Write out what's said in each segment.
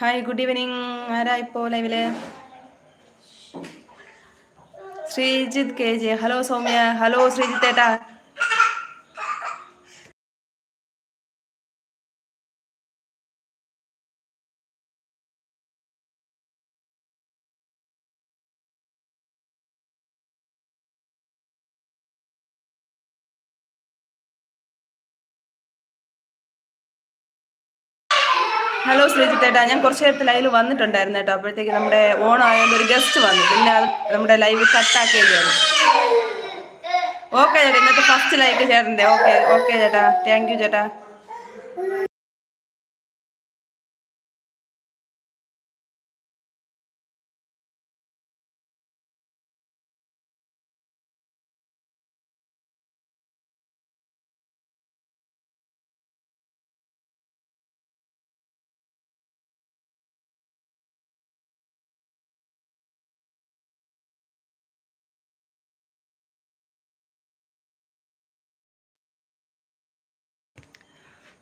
Hi good evening ആരാ ഇപ്പോ ലൈവിൽ Sreejith K J. Hello Soumya. Hello Sreejith ഏട്ടാ ശ്രീജിത്തേട്ടാ ഞാൻ കുറച്ചു നേരത്തെ ലൈവിൽ വന്നിട്ടുണ്ടായിരുന്നു കേട്ടോ. അപ്പോഴത്തേക്ക് നമ്മുടെ ഓൺ ആയതുകൊണ്ട് ഒരു ഗസ്റ്റ് വന്നു. പിന്നെ നമ്മുടെ ലൈവ് കട്ടാക്കേണ്ടി വന്നു ഓക്കെ ചേട്ടാ ഇന്നത്തെ ഫസ്റ്റ് ലൈക്ക് ചേട്ടന്റെ. ഓക്കെ ഓക്കെ ചേട്ടാ. താങ്ക് യു ചേട്ടാ.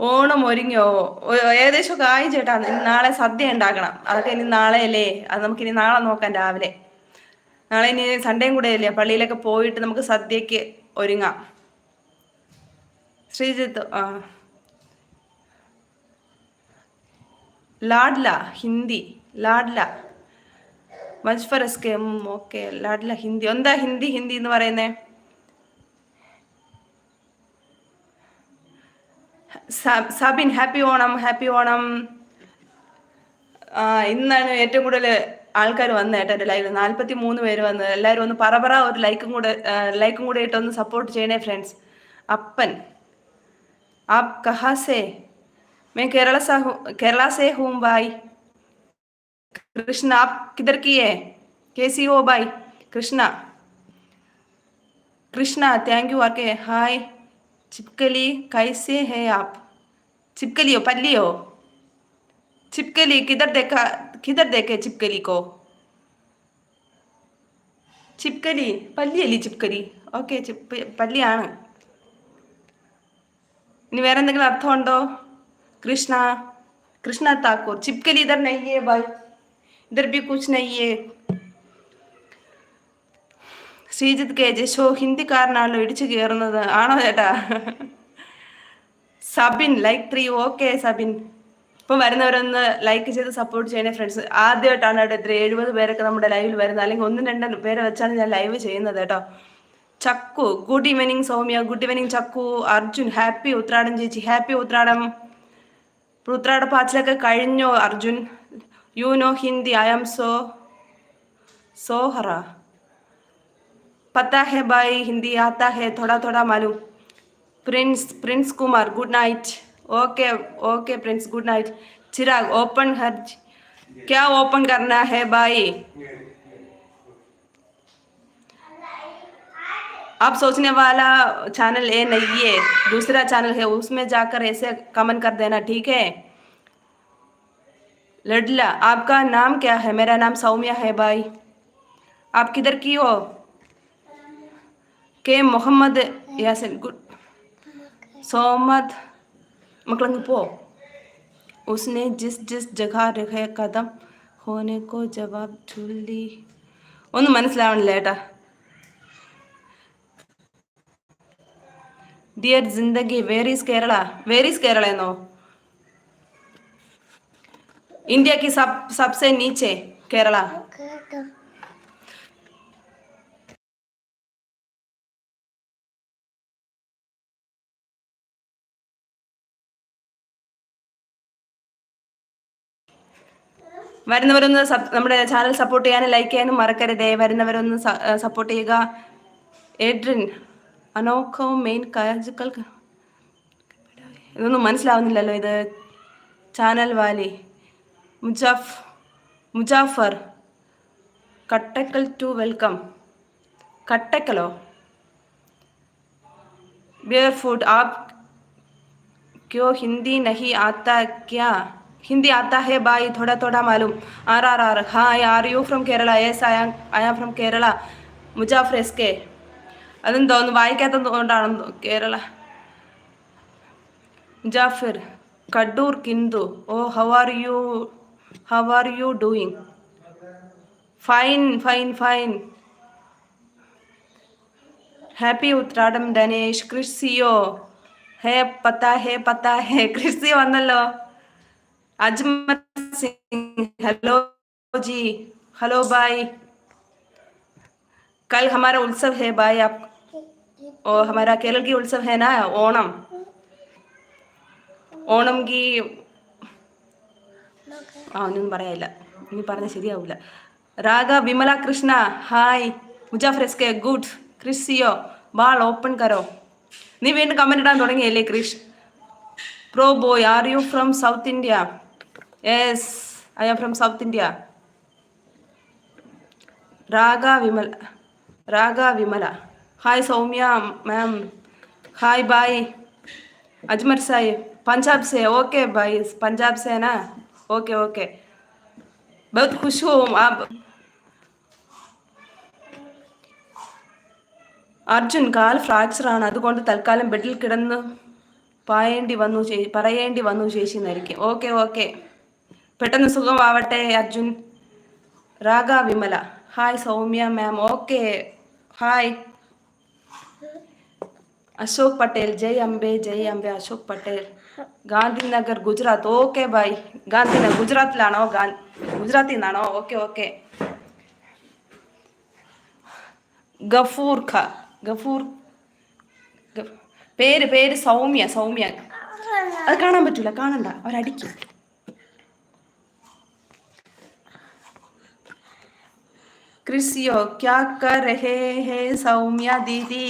ഓണം ഒരുങ്ങിയോ? ഏകദേശമൊക്കെ ആയി ചേട്ടാ. ഇനി നാളെ സദ്യ ഉണ്ടാക്കണം. അതൊക്കെ ഇനി നാളെ അല്ലേ അത് നമുക്ക് ഇനി നാളെ നോക്കാം രാവിലെ. നാളെ ഇനി സൺഡേയും കൂടെ അല്ലേ? പള്ളിയിലൊക്കെ പോയിട്ട് നമുക്ക് സദ്യക്ക് ഒരുങ്ങാം. ശ്രീജിത്ത് ആ. Ladla Hindi. Ladla. Muzaffar S K okay. Ladla Hindi. എന്താ ഹിന്ദി? ഹിന്ദി എന്ന് പറയുന്നേ? Sabin happy Onam happy Onam. ഇന്നാണ് ഏറ്റവും കൂടുതൽ ആൾക്കാർ വന്നത് ഏട്ടാ എന്റെ ലൈവിൽ നാൽപ്പത്തി മൂന്ന് പേര് വന്നത് എല്ലാവരും ഒന്ന് പറ പറ ഒരു ലൈക്കും കൂടെ ലൈക്കും കൂടെ ഇട്ട് ഒന്ന് സപ്പോർട്ട് ചെയ്യണേ ഫ്രണ്ട്സ് അപ്പൻ ആപ് കഹാസേ മേ കേരള സാഹു കേരള സേ ഹൂം ബായ്. കൃഷ്ണ ആപ് കിതർക്കിയേ കെ സി ഓ bye. Krishna Krishna thank you R K. Hi हाय चिपकली कैसे है आप चिपकली हो पल्ली हो चिपकली किधर देखा किधर देखे चिपकली को ചിപ്കലി പല്ലിയല്ലേ ചിപ്കലി ഓക്കെ ചിപ്പ് പല്ലിയാണ് ഇനി വേറെ എന്തെങ്കിലും അർത്ഥമുണ്ടോ Krishna Krishna Thakur ചിപ്കലി ഇധർ നയ്യേ by ഇധർ B Cooch നയ്യേ Sreejith K J show ഹിന്ദിക്കാരനാണല്ലോ ഇടിച്ചു കയറുന്നത്. ആണോ ചേട്ടാ? Sabin like three okay Sabin. ഇപ്പം വരുന്നവരൊന്ന് ലൈക്ക് ചെയ്ത് സപ്പോർട്ട് ചെയ്യണേ ഫ്രണ്ട്സ് ആദ്യമായിട്ടാണ് കേട്ടോ ഇത്ര എഴുപത് പേരൊക്കെ നമ്മുടെ ലൈവിൽ വരുന്നത്. അല്ലെങ്കിൽ ഒന്നും രണ്ടും പേരെ വെച്ചാണ് ഞാൻ ലൈവ് ചെയ്യുന്നത് കേട്ടോ. Chakku good evening Soumya. Good evening Chakku Arjun. Happy Uthradam ചേച്ചി. ഹാപ്പി ഉത്രാടം. ഉത്രാട പാച്ചിലൊക്കെ കഴിഞ്ഞോ Arjun? You know Hindi I am so സോഹറ पता है भाई, हिंदी आता है थोड़ा थोड़ा मालूम Prince Prince Kumar good night okay okay Prince good night Chirag open हर क्या ओपन करना है भाई? आप सोचने वाला चैनल ये नहीं है, दूसरा चैनल है, उसमें जाकर ऐसे कमेंट कर देना, ठीक है? लडला, आपका नाम क्या है? मेरा नाम सौम्या है भाई। आप किधर की हो? കെ മുഹമ്മദ് യാസിൻ ഗുഡ് സോമദ് മക്കളങ്ങ് പോ उसने जिस जिस जगह रखे कदम होने को जवाब ചൊല്ലി ഒന്നും മനസ്സിലാവണില്ല ഏട്ടാ dear Zindagi where is Kerala where is Kerala എന്നോ ഇന്ത്യ की सब सबसे नीचे കേരള വരുന്നവരൊന്ന് നമ്മുടെ ചാനൽ സപ്പോർട്ട് ചെയ്യാനും ലൈക്ക് ചെയ്യാനും മറക്കരുതേ. വരുന്നവരൊന്ന് സപ്പോർട്ട് ചെയ്യുക. എഡ്രിൻ അനോഖവും മെയിൻ കാഴ്ചകൾ ഇതൊന്നും മനസ്സിലാവുന്നില്ലല്ലോ ഇത്. ചാനൽ വാലി മുജാഫ് മുജാഫർ കട്ടക്കൽ ടു വെൽക്കം കട്ടക്കലോ? ബിയർ ഫുഡ് ആപ് ക്യോ ഹിന്ദി നഹി ആത്ത ക്യാ. ഹിന്ദി ആത്താ ഹെ ബായ് തൊട തൊട മാലും. Are are are hi are you from Kerala? Yes I I am from Kerala. Muzaffar S K. അതെന്തോന്ന് വായിക്കാത്തത് കൊണ്ടാണെന്ന് കേരള. മുജാഫിർ കഡൂർ കിന്ദു ഓ how are you how are you doing? Fine fine fine. Happy Uthradam Dhanesh. കൃഷിയോ ഹേ പത്ത ഹേ പത്ത ഹേ. കൃഷി വന്നല്ലോ. അജ്മൽ സിംഗ് हेलो जी हेलो भाई कल हमारा उत्सव है भाई आप और हमारा केरल की उत्सव है ना ओणम ഓണം ഗീ ആ ഒന്നും പറയാനില്ല ഇനി പറഞ്ഞ ശരിയാവില്ല Raga Vimala Krishna hi Muzaffar S K good ക്രിസിയോ ബാൾ ഓപ്പൺ കരോ നീ വീണ്ടും കമന്റ് ഇടാൻ തുടങ്ങിയല്ലേ Krish pro boy are you from south India yes I am from south India Raga Vimala Raga Vimala hi Soumya ma'am hi bye Ajmer Sahib Punjab से okay भाई पंजाब से है ना ओके ओके बहुत खुश हूँ आप അർജുൻ കാൽ ഫ്രാക്ചർ ആണ് അതുകൊണ്ട് തൽക്കാലം ബെഡിൽ കിടന്ന് പായേണ്ടി വന്നു ചേ- പറയേണ്ടി വന്നു ചേച്ചി എന്നായിരിക്കും ഓക്കെ ഓക്കെ പെട്ടെന്ന് സുഖമാവട്ടെ Arjun. Raga Vimala. Hi Soumya ma'am okay hi Ashok Patel. ജയ് അംബെ ജയ് അംബെ. അശോക് പട്ടേൽ. ഗാന്ധിനഗർ ഗുജറാത്ത്. ഓക്കെ ബൈ ഗാന്ധിനഗർ ഗുജറാത്തിലാണോ? ഗുജറാത്തിൽ നിന്നാണോ? ഓക്കെ ഓക്കെ ഗഫൂർ ഖ. ഗഫൂർ പേര് പേര് സൗമ്യ സൗമ്യ. അത് കാണാൻ പറ്റൂല. കാണണ്ട. അവരടിക്കും. क्रिसियो क्या कर रहे हैं सौम्या दीदी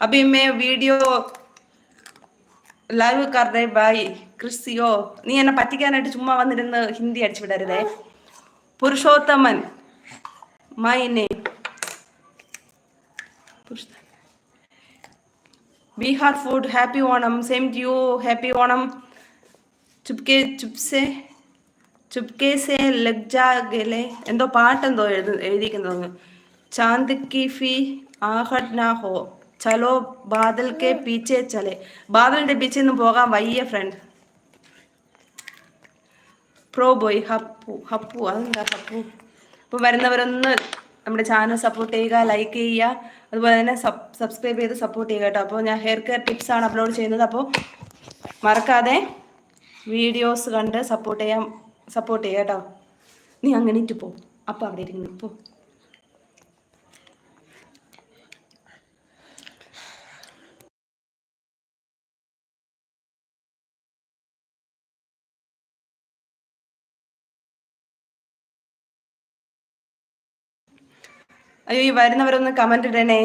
अभी मैं वीडियो ലൈവ് കർ റേ ബായ് ക്രിസ്തിയോ നീ എന്നെ പറ്റിക്കാനായിട്ട് ചുമ്മാ വന്നിരുന്ന് ഹിന്ദി അടിച്ചു വിടരുതേ Purushothaman my name Bihar food happy Onam same to you happy Onam Chupke ചുപ്സെ Chupke ലഗ്ജാഗലെ ലഗ്ജാ ഗലെ എന്തോ പാട്ടെന്തോ എഴുതു എഴുതിക്കുന്നത് ചാന്ദ് കി ആഹഡ് നാ ഹോ ചലോ ബാദൽ കെ പീച്ചെ ചലെ. ബാദലിന്റെ പീച്ചെ ഒന്നും പോകാൻ വയ്യ ഫ്രണ്ട്. പ്രോ ബോയ് ഹപ്പു ഹപ്പു അതെന്താ ഹപ്പു? അപ്പോൾ വരുന്നവരൊന്ന് നമ്മുടെ ചാനൽ സപ്പോർട്ട് ചെയ്യുക ലൈക്ക് ചെയ്യുക അതുപോലെ തന്നെ സബ്സ്ക്രൈബ് ചെയ്ത് സപ്പോർട്ട് ചെയ്യുക കേട്ടോ. അപ്പോൾ ഞാൻ ഹെയർ കെയർ ടിപ്സ് ആണ് അപ്ലോഡ് ചെയ്യുന്നത്. അപ്പോൾ മറക്കാതെ വീഡിയോസ് കണ്ട് സപ്പോർട്ട് ചെയ്യാൻ സപ്പോർട്ട് ചെയ്യാട്ടോ കേട്ടോ. നീ അങ്ങനെ ഇട്ട് പോ. അപ്പം അവിടെ ഇരിക്കുന്നു. പോ. അയ്യോ ഈ വരുന്നവരൊന്ന് കമന്റ് ഇടണേ.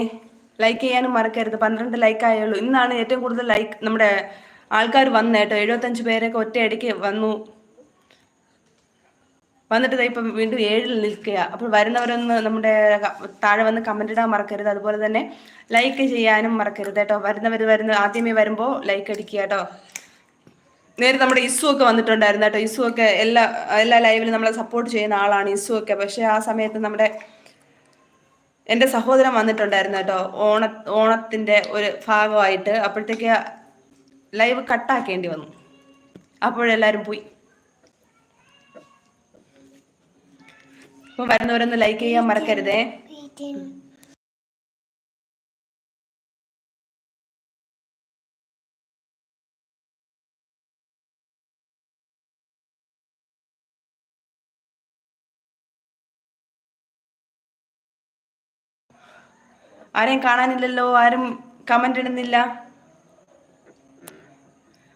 ലൈക്ക് ചെയ്യാനും മറക്കരുത്. പന്ത്രണ്ട് ലൈക്ക് ആയുള്ളൂ ഇന്നാണ് ഏറ്റവും കൂടുതൽ ലൈക്ക് നമ്മുടെ ആൾക്കാർ വന്നേട്ടോ എഴുപത്തഞ്ച് പേരൊക്കെ ഒറ്റയടിക്ക് വന്നു. വന്നിട്ട് ഇപ്പം വീണ്ടും ഏഴിൽ നിൽക്കുക അപ്പോൾ വരുന്നവരൊന്ന് നമ്മുടെ താഴെ വന്ന് കമന്റ് ഇടാൻ മറക്കരുത്. അതുപോലെ തന്നെ ലൈക്ക് ചെയ്യാനും മറക്കരുത് കേട്ടോ. വരുന്നവർ വരുന്ന ആദ്യമേ വരുമ്പോൾ ലൈക്ക് അടിക്കുക കേട്ടോ. നേരെ നമ്മുടെ ഇസു ഒക്കെ വന്നിട്ടുണ്ടായിരുന്നു കേട്ടോ. ഇസു ഒക്കെ എല്ലാ എല്ലാ ലൈവിലും നമ്മളെ സപ്പോർട്ട് ചെയ്യുന്ന ആളാണ് ഇസു ഒക്കെ. പക്ഷെ ആ സമയത്ത് നമ്മുടെ എന്റെ സഹോദരൻ വന്നിട്ടുണ്ടായിരുന്നു കേട്ടോ. ഓണ ഓണത്തിന്റെ ഒരു ഭാഗമായിട്ട്. അപ്പോഴത്തേക്ക് ലൈവ് കട്ടാക്കേണ്ടി വന്നു. അപ്പോഴെല്ലാരും പോയി. അപ്പൊ വരുന്നവരൊന്ന് ലൈക്ക് ചെയ്യാൻ മറക്കരുതേ. ആരെയും കാണാനില്ലല്ലോ ആരും കമന്റ് ഇടുന്നില്ല.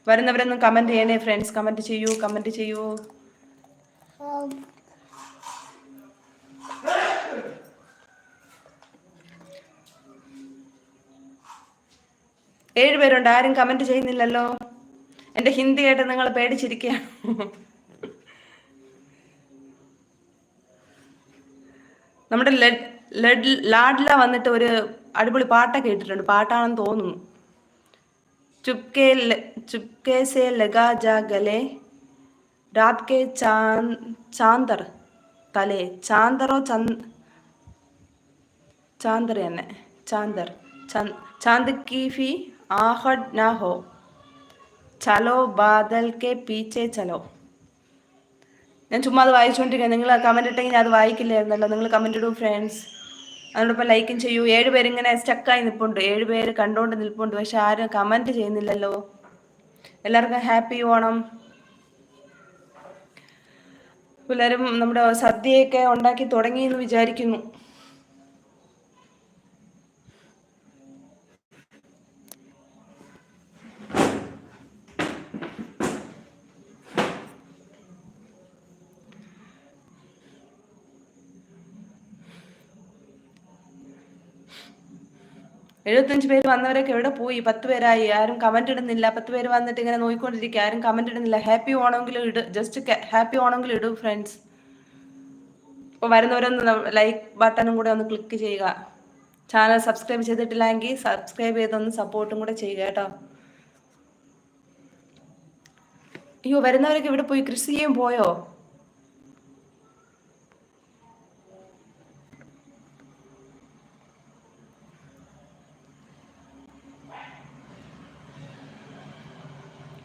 വരുന്നവരൊന്നും കമന്റ് ചെയ്യണേ ഫ്രണ്ട്സ് കമന്റ് ചെയ്യൂ കമന്റ് ചെയ്യൂ. ഏഴ് പേരുണ്ട് ആരും കമന്റ് ചെയ്യുന്നില്ലല്ലോ. എന്റെ ഹിന്ദി കേട്ട് നിങ്ങൾ പേടിച്ചിരിക്കുകയാണ് നമ്മുടെ ലെഡ് ലെഡ് ലാഡ്ല വന്നിട്ട് ഒരു അടിപൊളി പാട്ടൊക്കെ ഇട്ടിട്ടുണ്ട് പാട്ടാണെന്ന് തോന്നുന്നു. ചുപ്കെ ചുപ്കെ സെ ലഗാ ജാ ഗലേ രാത് കെ ചാന്തർ തലേ. ചാന്തറോ ചന്ദ് ചാന്തർ തന്നെ. ചാന്തർ ചാന്ത് ചാന്ദ് की ഫി आहट ना हो ചലോ ബാദൽ കെ പീച്ചെ ചലോ ഞാൻ ചുമ്മാ അത് വായിച്ചുകൊണ്ടിരിക്കുക നിങ്ങൾ കമൻറ്റ് ഇട്ടെങ്കിൽ ഞാൻ അത് വായിക്കില്ലായിരുന്നല്ലോ നിങ്ങൾ കമൻറ്റ് ഇടൂ ഫ്രണ്ട്സ് അതോടൊപ്പം ലൈക്കും ചെയ്യൂ ഏഴ് പേരിങ്ങനെ സ്റ്റക്കായി നിൽപ്പുണ്ട് ഏഴ് പേര് കണ്ടുകൊണ്ട് നിൽപ്പുണ്ട് പക്ഷെ ആരും കമൻറ്റ് ചെയ്യുന്നില്ലല്ലോ എല്ലാവർക്കും ഹാപ്പി ഓണം പിള്ളേരും നമ്മുടെ സദ്യയൊക്കെ ഉണ്ടാക്കി തുടങ്ങി എന്ന് വിചാരിക്കുന്നു എഴുപത്തഞ്ച് പേര് വന്നവരൊക്കെ എവിടെ പോയി? പത്ത് പേരായി. ആരും കമന്റ് ഇടുന്നില്ല. പത്ത് പേര് വന്നിട്ട് ഇങ്ങനെ നോക്കിക്കൊണ്ടിരിക്കുക ആരും കമന്റ് ഇടുന്നില്ല. ഹാപ്പി ഓണമെങ്കിലും ഇട്. ജസ്റ്റ് ഹാപ്പി ഓണമെങ്കിലും ഇടൂ ഫ്രണ്ട്സ് ഇപ്പൊ വരുന്നവരൊന്ന് ലൈക്ക് ബട്ടണും കൂടെ ഒന്ന് ക്ലിക്ക് ചെയ്യുക. ചാനൽ സബ്സ്ക്രൈബ് ചെയ്തിട്ടില്ലെങ്കിൽ സബ്സ്ക്രൈബ് ചെയ്തൊന്ന് സപ്പോർട്ടും കൂടെ ചെയ്യുക കേട്ടോ. അയ്യോ വരുന്നവരൊക്കെ ഇവിടെ പോയി? കൃഷി ചെയ്യാൻ പോയോ?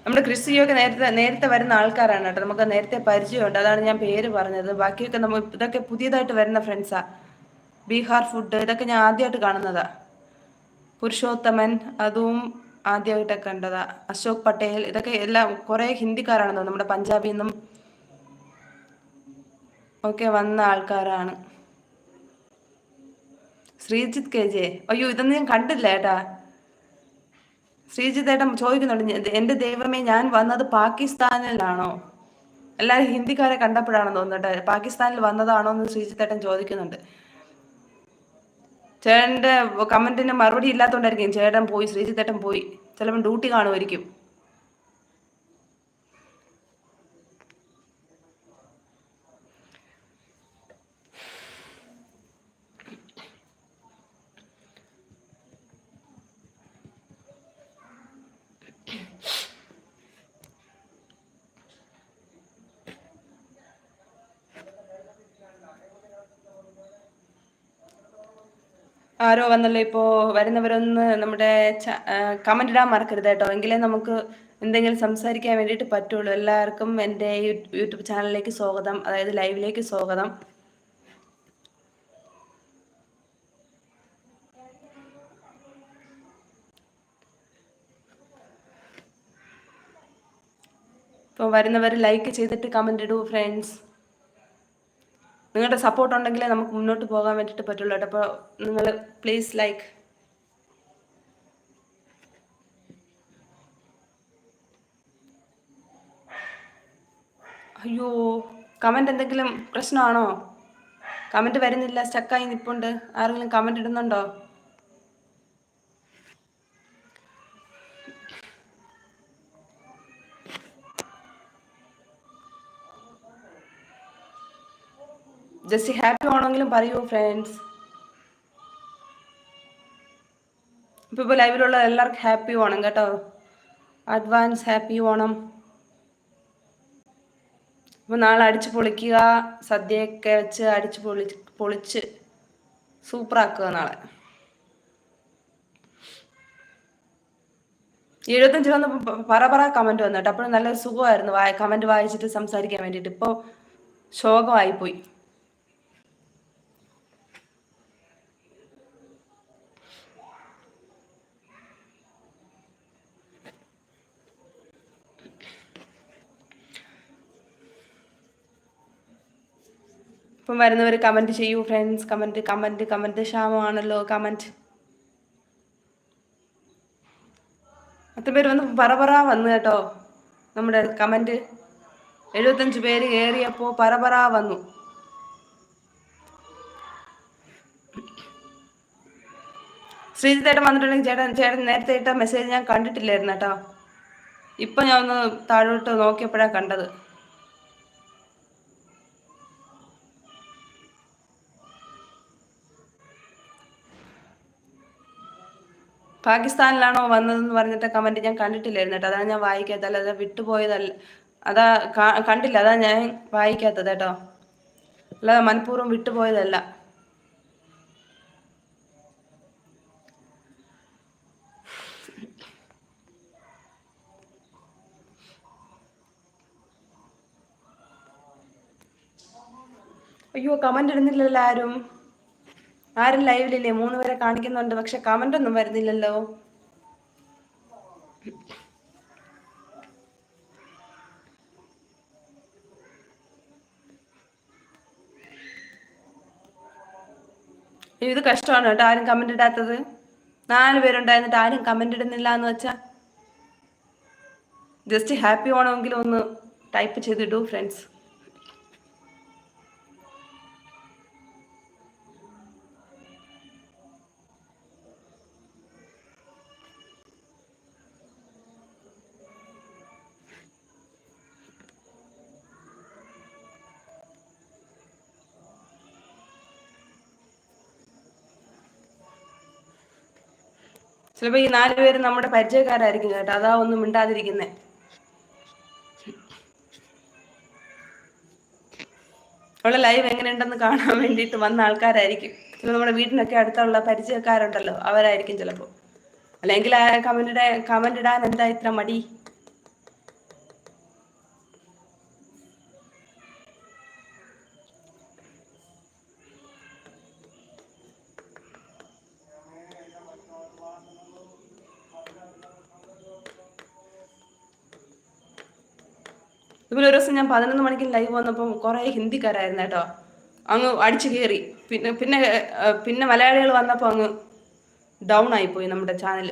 നമ്മുടെ ക്രിസ്റ്റിയൊക്കെ നേരത്തെ നേരത്തെ വരുന്ന ആൾക്കാരാണ് കേട്ടോ. നമുക്ക് നേരത്തെ പരിചയമുണ്ട്. അതാണ് ഞാൻ പേര് പറഞ്ഞത്. ബാക്കിയൊക്കെ നമ്മൾ ഇതൊക്കെ പുതിയതായിട്ട് വരുന്ന ഫ്രണ്ട്സാ ബീഹാർ ഫുഡ് ഇതൊക്കെ ഞാൻ ആദ്യമായിട്ട് കാണുന്നതാ. പുരുഷോത്തമൻ അതും ആദ്യമായിട്ടൊക്കെ കണ്ടതാ. അശോക് പട്ടേൽ ഇതൊക്കെ എല്ലാം കുറേ ഹിന്ദിക്കാരാണെന്നോ നമ്മുടെ പഞ്ചാബിൽ നിന്നും ഒക്കെ വന്ന ആൾക്കാരാണ്. Sreejith K J. അയ്യോ ഇതൊന്നും ഞാൻ കണ്ടില്ല ഏട്ടാ. ശ്രീജിത്തേട്ടൻ ചോദിക്കുന്നുണ്ട് എന്റെ ദൈവമേ ഞാൻ വന്നത് പാകിസ്ഥാനിലാണോ? എല്ലാവരും ഹിന്ദിക്കാരെ കണ്ടപ്പോഴാണോ തോന്നുന്നുണ്ട് പാകിസ്ഥാനിൽ വന്നതാണോ? എന്ന് ശ്രീജിത്തേട്ടൻ ചോദിക്കുന്നുണ്ട്. ചേട്ടന്റെ കമന്റിന് മറുപടി ഇല്ലാത്തോണ്ടായിരിക്കും ചേട്ടൻ പോയി ശ്രീജിത്തേട്ടൻ പോയി. ചിലപ്പോൾ ഡ്യൂട്ടി കാണുമായിരിക്കും. ആരോ വന്നല്ലോ ഇപ്പോ വരുന്നവരൊന്ന് നമ്മുടെ കമന്റ് ഇടാൻ മറക്കരുത് കേട്ടോ. എങ്കിലേ നമുക്ക് എന്തെങ്കിലും സംസാരിക്കാൻ വേണ്ടിയിട്ട് പറ്റുള്ളൂ. എല്ലാവർക്കും എന്റെ യൂട്യൂബ് ചാനലിലേക്ക് സ്വാഗതം. അതായത് ലൈവിലേക്ക് സ്വാഗതം. ഇപ്പോൾ വരുന്നവർ ലൈക്ക് ചെയ്തിട്ട് കമന്റ് ഇടൂ ഫ്രണ്ട്സ് നിങ്ങളുടെ സപ്പോർട്ട് ഉണ്ടെങ്കിലേ നമുക്ക് മുന്നോട്ട് പോകാൻ വേണ്ടിയിട്ട് പറ്റുള്ളൂ കേട്ടോ. അപ്പോൾ നിങ്ങൾ പ്ലീസ് ലൈക്ക് അയ്യോ കമന്റ് എന്തെങ്കിലും പ്രശ്നമാണോ? കമന്റ് വരുന്നില്ല സ്റ്റക്കായി നിപ്പുണ്ട്. ആരെങ്കിലും കമന്റ് ഇടുന്നുണ്ടോ? ജസ്റ്റ് ഹാപ്പി ആണെങ്കിലും പറയൂ ഫ്രണ്ട്സ് ഇപ്പൊ ഇപ്പോൾ ലൈവിലുള്ള എല്ലാവർക്കും ഹാപ്പി ഓണം കേട്ടോ. അഡ്വാൻസ് ഹാപ്പി ഓണം അപ്പോൾ നാളെ അടിച്ചു പൊളിക്കുക സദ്യയൊക്കെ വെച്ച് അടിച്ചു പൊളി പൊളിച്ച് സൂപ്പറാക്കുക നാളെ. എഴുപത്തഞ്ച് വന്ന് പറ പറ കമന്റ് വന്നു കേട്ടോ. അപ്പോഴും നല്ല സുഖമായിരുന്നു. കമന്റ് വായിച്ചിട്ട് സംസാരിക്കാൻ വേണ്ടിയിട്ട്. ശോകമായി ശോകമായിപ്പോയി. ഇപ്പം വരുന്നവർ കമന്റ് ചെയ്യൂ ഫ്രണ്ട്സ് കമന്റ് കമന്റ് കമന്റ് ക്ഷാമമാണല്ലോ കമന്റ് പത്ത് പേര് വന്ന്? പറ പറ വന്നു കേട്ടോ. നമ്മുടെ കമന്റ് എഴുപത്തഞ്ച് പേര് കയറിയപ്പോൾ പറ പറ വന്നു. ശ്രീജിത്തേട്ടൻ വന്നിട്ടുണ്ടെങ്കിൽ ചേട്ടൻ ചേട്ടൻ നേരത്തെ ഇട്ട മെസ്സേജ് ഞാൻ കണ്ടിട്ടില്ലായിരുന്നു കേട്ടോ. ഇപ്പം ഞാൻ ഒന്ന് താഴോട്ട് നോക്കിയപ്പോഴാണ് കണ്ടത്. പാകിസ്ഥാനിലാണോ വന്നതെന്ന് പറഞ്ഞിട്ട് കമന്റ് ഞാൻ കണ്ടിട്ടില്ലായിരുന്നു കേട്ടോ. അതാണ് ഞാൻ വായിക്കാത്തത്. അല്ലാതെ വിട്ടുപോയതല്ല. അതാ കണ്ടില്ല. അതാ ഞാൻ വായിക്കാത്തത് കേട്ടോ. അല്ല മനഃപൂർവം വിട്ടുപോയതല്ല. അയ്യോ കമന്റ് ഇടുന്നില്ലല്ലോ ആരും. ആരും ലൈവിലില്ലേ? മൂന്ന് പേരെ കാണിക്കുന്നുണ്ട്. പക്ഷെ കമന്റ് ഒന്നും വരുന്നില്ലല്ലോ ഇത് കഷ്ടമാണ് കേട്ടോ. ആരും കമന്റ് ഇടാത്തത്. നാല് പേരുണ്ടായിരുന്നിട്ട് ആരും കമന്റ് ഇടുന്നില്ല എന്ന് വെച്ചാ. ജസ്റ്റ് ഹാപ്പി ഓണമെങ്കിലും ഒന്ന് ടൈപ്പ് ചെയ്തിടൂ ഫ്രണ്ട്സ്. ചിലപ്പോ ഈ നാല് പേര് നമ്മുടെ പരിചയക്കാരായിരിക്കും കേട്ടോ. അതാ ഒന്നും മിണ്ടാതിരിക്കുന്നേ. അവളെ ലൈവ് എങ്ങനെയുണ്ടെന്ന് കാണാൻ വേണ്ടിയിട്ട് വന്ന ആൾക്കാരായിരിക്കും. ചില നമ്മുടെ വീടിനൊക്കെ അടുത്തുള്ള പരിചയക്കാരുണ്ടല്ലോ. അവരായിരിക്കും ചിലപ്പോൾ അല്ലെങ്കിൽ കമന്റ് കമന്റ് ഇടാൻ എന്താ ഇത്ര മടി? ഇതുപോലെ ഒരു ദിവസം ഞാൻ പതിനൊന്ന് മണിക്ക് ലൈവ് വന്നപ്പോൾ കുറേ ഹിന്ദിക്കാരായിരുന്നു കേട്ടോ. അങ്ങ് അടിച്ചു കയറി. പിന്നെ പിന്നെ പിന്നെ മലയാളികൾ വന്നപ്പോൾ അങ്ങ് ഡൗൺ ആയിപ്പോയി നമ്മുടെ ചാനൽ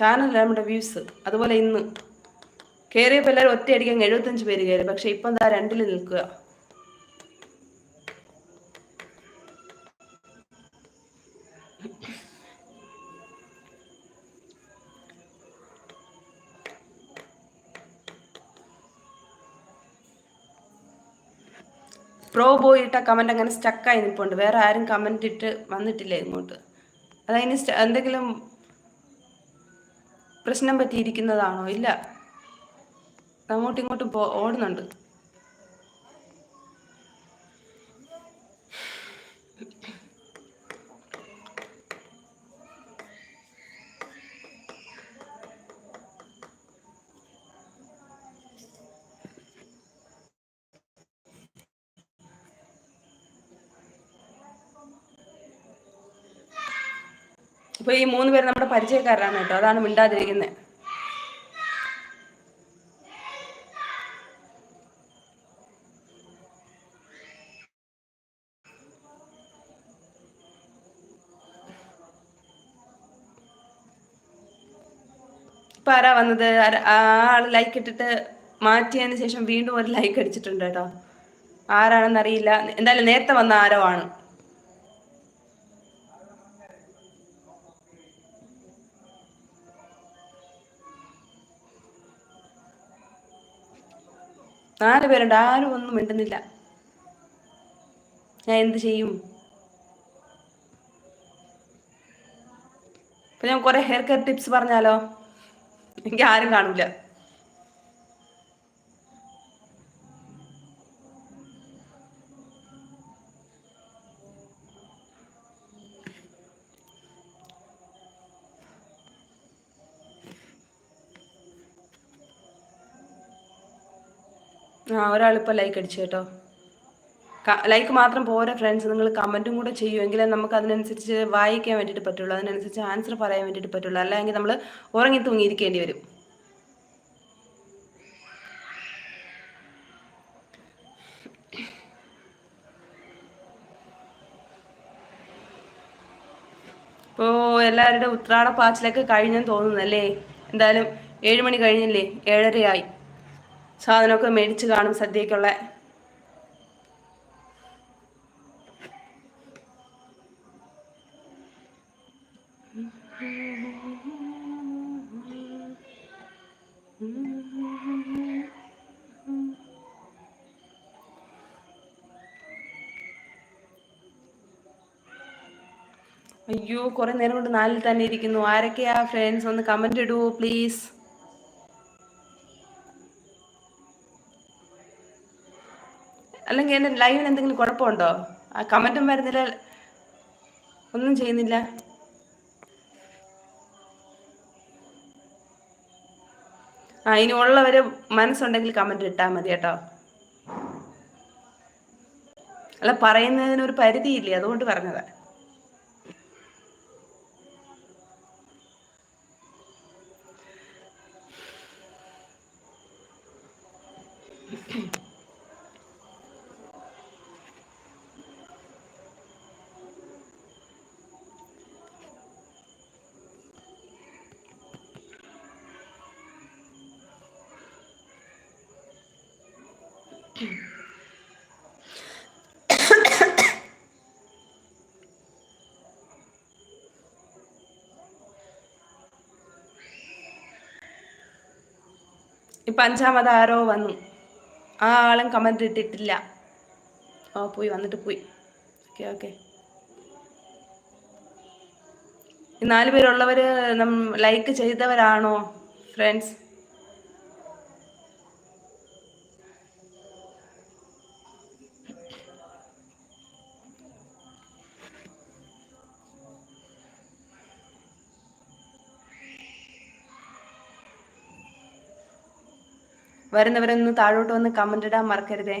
ചാനലല്ല നമ്മുടെ വ്യൂസ് അതുപോലെ ഇന്ന്. കയറിയപ്പോൾ എല്ലാവരും ഒറ്റയടിക്കാൻ എഴുപത്തഞ്ച് പേര് കയറി പക്ഷേ ഇപ്പം എന്താ രണ്ടിൽ നിൽക്കുക. പ്രോ ബോയ് ഇട്ട കമന്റ് അങ്ങനെ സ്റ്റക്കായി നിൽപ്പുണ്ട് വേറെ ആരും കമന്റ് ഇട്ട് വന്നിട്ടില്ല ഇങ്ങോട്ട്. അതതിന് എന്തെങ്കിലും പ്രശ്നം പറ്റിയിരിക്കുന്നതാണോ? ഇല്ല. അങ്ങോട്ടും ഇങ്ങോട്ടും ഓടുന്നുണ്ട്. ഇപ്പൊ ഈ മൂന്ന് പേര് നമ്മുടെ പരിചയക്കാരാണ് കേട്ടോ. അതാണ് മിണ്ടാതിരിക്കുന്നത് ഇപ്പൊ ആരാ വന്നത്? ആ ആൾ ലൈക്ക് ഇട്ടിട്ട് മാറ്റിയതിന് ശേഷം വീണ്ടും ഒരു ലൈക്ക് അടിച്ചിട്ടുണ്ട് കേട്ടോ. ആരാണെന്ന് അറിയില്ല എന്തായാലും നേരത്തെ വന്ന ആരോ ആണ്. നാല് പേരുണ്ട് ആരും ഒന്നും മിണ്ടുന്നില്ല. ഞാൻ എന്ത് ചെയ്യും? ഇപ്പൊ ഞാൻ കുറെ ഹെയർ കെയർ ടിപ്സ് പറഞ്ഞാലോ? എനിക്ക് ആരും കാണൂല. ആ ഒരാളിപ്പോൾ ലൈക്ക് അടിച്ചു കേട്ടോ. ലൈക്ക് മാത്രം പോരെ ഫ്രണ്ട്സ് നിങ്ങൾ കമന്റും കൂടെ ചെയ്യുമെങ്കിലേ നമുക്ക് അതിനനുസരിച്ച് വായിക്കാൻ വേണ്ടിയിട്ട് പറ്റുള്ളൂ. അതിനനുസരിച്ച് ആൻസർ പറയാൻ വേണ്ടിയിട്ട് പറ്റുള്ളൂ. അല്ലെങ്കിൽ നമ്മൾ ഉറങ്ങി തൂങ്ങിയിരിക്കേണ്ടി വരും. ഇപ്പോൾ എല്ലാവരുടെ ഉത്രാട പാച്ചിലൊക്കെ കഴിഞ്ഞെന്ന് തോന്നുന്നു തോന്നുന്നല്ലേ? എന്തായാലും ഏഴുമണി കഴിഞ്ഞില്ലേ? ഏഴരയായി. സാധനമൊക്കെ മേടിച്ച് കാണും സദ്യക്കുള്ള അയ്യോ കുറെ നേരം കൊണ്ട് നാലിൽ തന്നെ ഇരിക്കുന്നു. ആരൊക്കെയാ ഫ്രണ്ട്സ് ഒന്ന് കമന്റ് ഇടൂ പ്ലീസ് അല്ലെങ്കിൽ എന്റെ ലൈവിന് എന്തെങ്കിലും കുഴപ്പമുണ്ടോ? ആ കമന്റും വരുന്നില്ല. ഒന്നും ചെയ്യുന്നില്ല. ആ ഇനി ഉള്ളവർ മനസ്സുണ്ടെങ്കിൽ കമന്റ് ഇട്ടാൽ മതി കേട്ടോ. അല്ല പറയുന്നതിന് ഒരു പരിധിയില്ലേ? അതുകൊണ്ട് പറഞ്ഞതാ. ഇപ്പൊ അഞ്ചാമത് ആരോ വന്നു. ആ ആളും കമന്റ് ഇട്ടിട്ടില്ല. ആ പോയി വന്നിട്ട് പോയി. ഓക്കെ ഓക്കെ നാല് നം ലൈക്ക് ചെയ്തവരാണോ ഫ്രണ്ട്സ് വരുന്നവരൊന്ന് താഴോട്ട് വന്ന് കമന്റ് ഇടാൻ മറക്കരുതേ.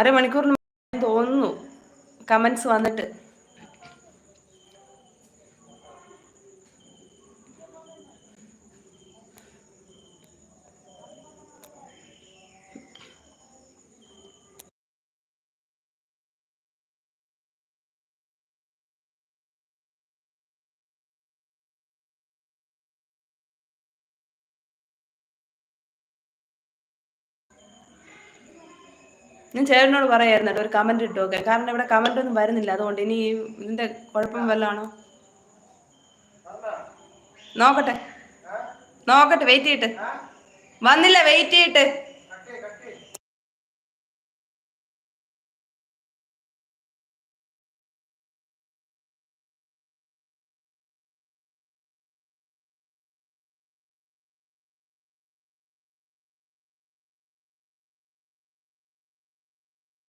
അരമണിക്കൂറിന് തോന്നുന്നു കമന്റ്സ് വന്നിട്ട്. ഞാൻ ചേട്ടനോട് പറയായിരുന്നു ഒരു കമന്റ് ഇട്ടു നോക്കെ കാരണം ഇവിടെ കമന്റ് ഒന്നും വരുന്നില്ല. അതുകൊണ്ട് ഇനി ഇതിന്റെ കുഴപ്പം വല്ലതാണോ? നോക്കട്ടെ. നോക്കട്ടെ വെയിറ്റ് ചെയ്യട്ടെ വന്നില്ല വെയിറ്റ് ചെയ്തിട്ട്.